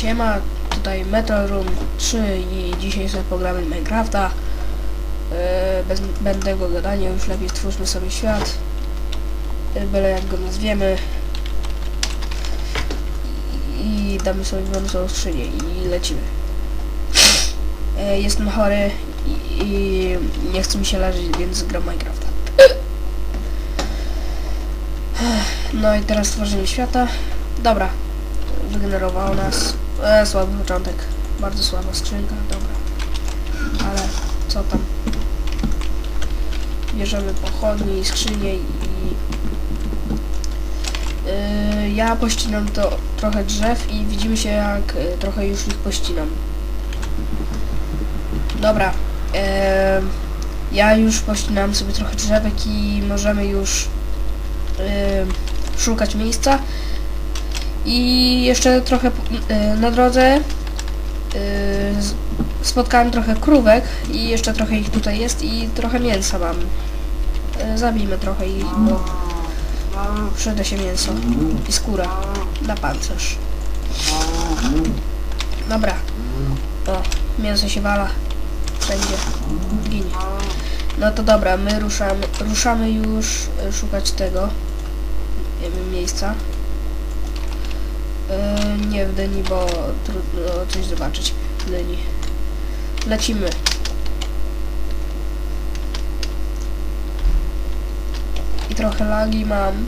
Siema, tutaj Metal Room 3 i dzisiaj sobie pogramy Minecrafta. E, bez zbędnego gadania, już lepiej stwórzmy sobie świat. E, byle jak go nazwiemy. I, damy sobie brązową skrzynię i lecimy. E, jestem chory i, nie chce mi się leżeć, więc gram Minecrafta. No i teraz stworzymy świata. Dobra, wygenerowało nas. E, słaby początek. Bardzo słaba skrzynka, dobra. Ale co tam? Bierzemy pochodnie i skrzynię i... Yy, ja pościnam to trochę drzew i widzimy się jak y, trochę już ich pościnam. Dobra. em, ja już pościnam sobie trochę drzewek i możemy już em, szukać miejsca. I jeszcze trochę y, na drodze y, spotkałem trochę krówek i jeszcze trochę ich tutaj jest i trochę mięsa mam. Y, Zabijmy trochę ich, bo przyda się mięso i skóra na pancerz. Dobra. O, mięso się wala. Wszędzie. Ginie. No to dobra, my ruszamy, ruszamy już szukać tego miejsca. Nie w Dyni, bo trudno coś zobaczyć w Dyni. Lecimy. I trochę lagi mam.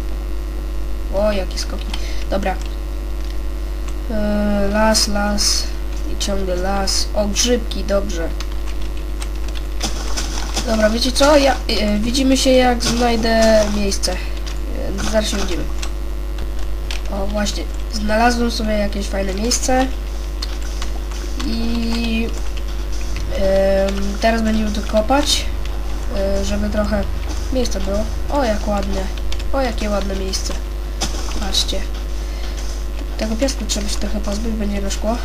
O, jakie skoki. Dobra. Yy, las, las. I ciągle las. O, grzybki, dobrze. Dobra, wiecie co? Ja, yy, widzimy się jak znajdę miejsce. Yy, zaraz się widzimy. O, właśnie. Znalazłem sobie jakieś fajne miejsce. I teraz będziemy tu kopać, e, żeby trochę miejsca było. O, jak ładnie. O, jakie ładne miejsce. Patrzcie. Tego piasku trzeba się trochę pozbyć, będzie na szkło.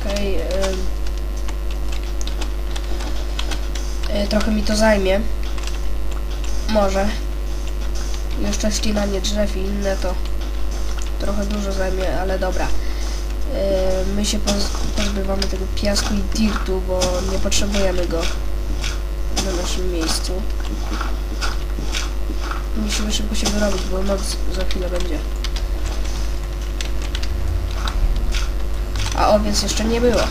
Okej. em, e, trochę mi to zajmie. Może. Jeszcze ścinanie drzew i inne to trochę dużo zajmie, ale dobra. Yy, my się poz pozbywamy tego piasku i dirtu, bo nie potrzebujemy go na naszym miejscu. Musimy szybko się wyrobić, bo noc za chwilę będzie. A owiec jeszcze nie było,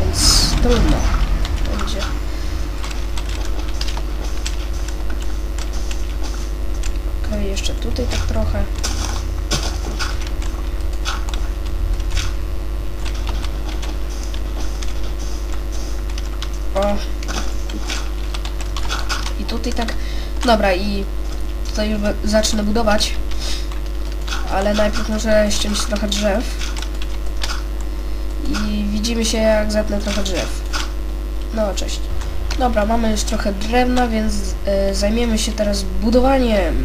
więc trudno będzie. Okej, jeszcze tutaj tak trochę. O. I tutaj tak. Dobra, i tutaj już zacznę budować. Ale najpierw muszę ściąć trochę drzew. I widzimy się jak zetnę trochę drzew. No, cześć. Dobra, mamy już trochę drewna, więc e, zajmiemy się teraz budowaniem.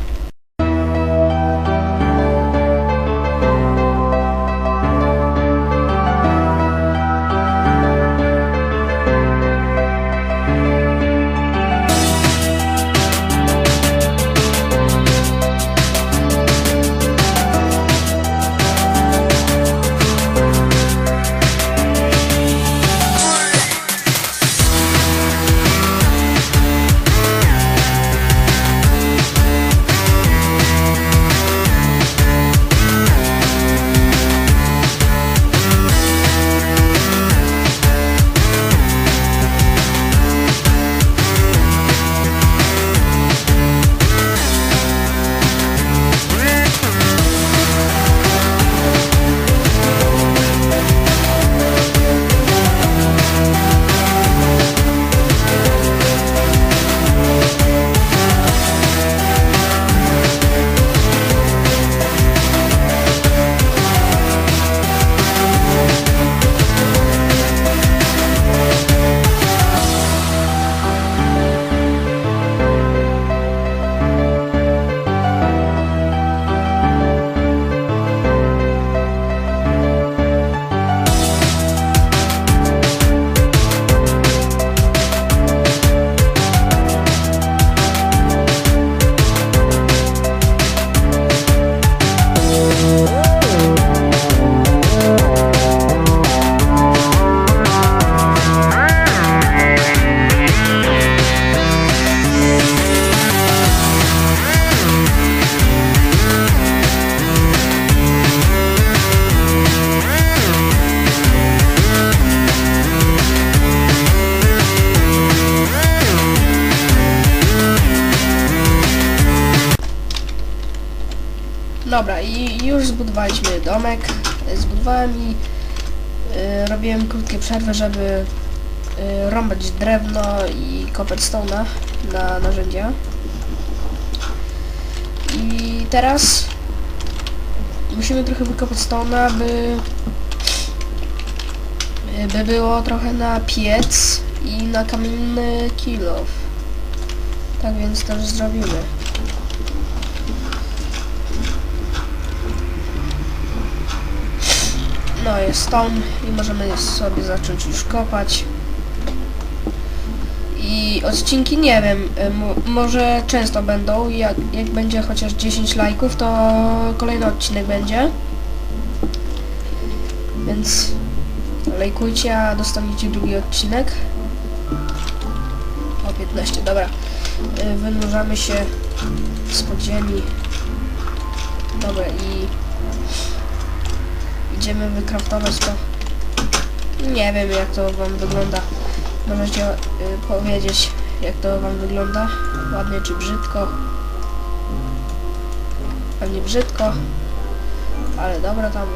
już zbudowaliśmy domek. Zbudowałem i y, robiłem krótkie przerwy, żeby y, rąbać drewno i cobblestone'a na narzędzia. I teraz musimy trochę wykopać stone'a, by by było trochę na piec i na kamienny kilof. Tak więc też zrobimy. No jest stone i możemy sobie zacząć już kopać. I odcinki nie wiem, y, mo- może często będą, jak, jak będzie chociaż 10 lajków, to kolejny odcinek będzie. Więc lajkujcie, a dostaniecie drugi odcinek. O 15, dobra. Y, Wynurzamy się z podziemi. Dobra i idziemy wykraftować to. Nie wiem jak to wam wygląda. Możecie y, powiedzieć jak to wam wygląda. Ładnie czy brzydko. Pewnie brzydko. Ale dobra tam.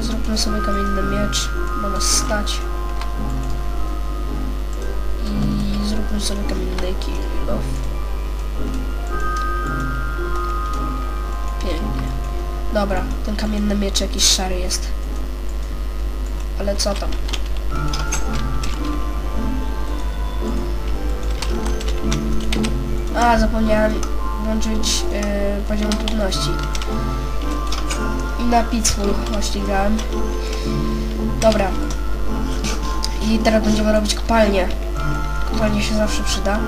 Zróbmy sobie kamienny miecz. Ma nas stać. I zróbmy sobie kamienny kill Dobra, ten kamienny miecz jakiś szary jest. Ale co tam? A, zapomniałem włączyć yy, poziom trudności. I na Peaceful ścigałem. Dobra. I teraz będziemy robić kopalnię. Kopalnia się zawsze przyda.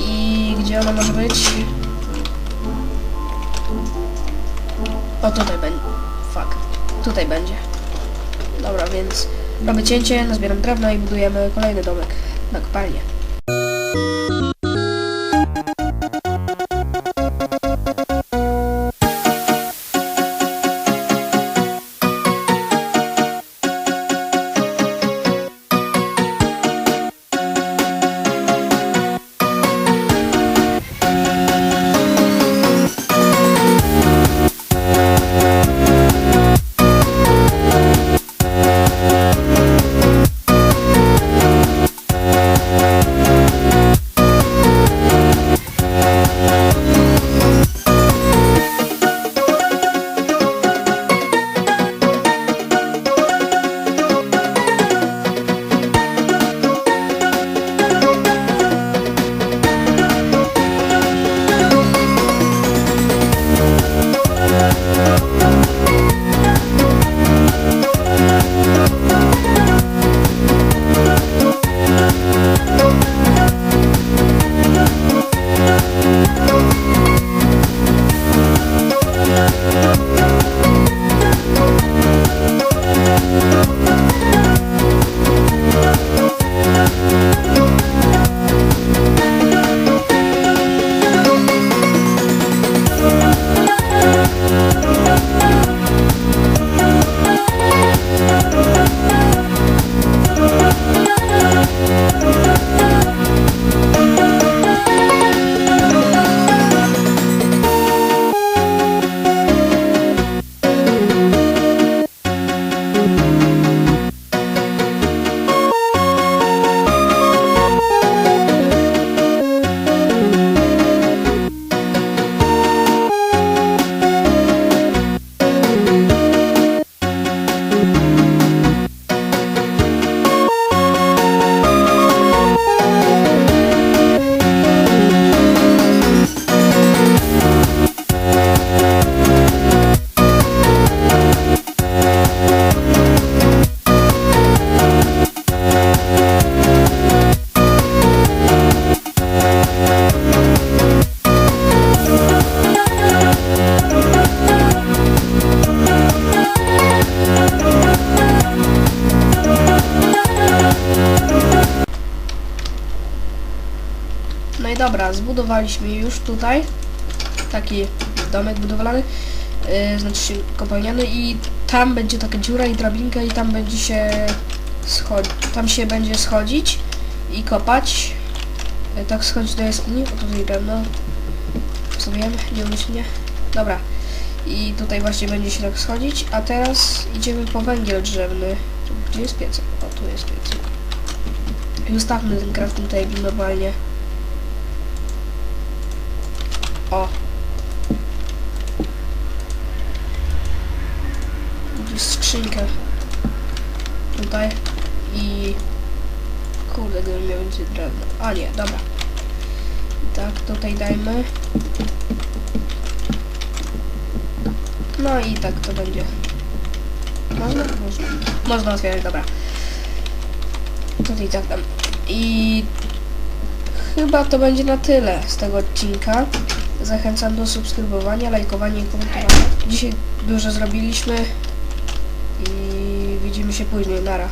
I gdzie ona może być? O, tutaj będzie. Fuck. Tutaj będzie. Dobra, więc robię cięcie, nazbieram drewno i budujemy kolejny domek na kopalnię. Zbudowaliśmy już tutaj taki domek budowlany, yy, znaczy się kopalniany i tam będzie taka dziura i drabinka i tam będzie się schodzić, tam się będzie schodzić i kopać. Yy, tak schodzić do jaskini, o tutaj drewno. Postawiłem nieumyślnie. Dobra. I tutaj właśnie będzie się tak schodzić, a teraz idziemy po węgiel drzewny. Gdzie jest piecek? O, tu jest piecek. I ustawmy ten crafting table normalnie. O. Skrzynkę. Tutaj. I... Kurde, gdybym miał więcej drewna. A nie, dobra. Tak, tutaj dajmy. No i tak to będzie. Można? Można. Można otwierać, dobra. Tutaj tak tam. I chyba to będzie na tyle z tego odcinka. Zachęcam do subskrybowania, lajkowania i komentowania. Dzisiaj dużo zrobiliśmy i widzimy się później. Nara.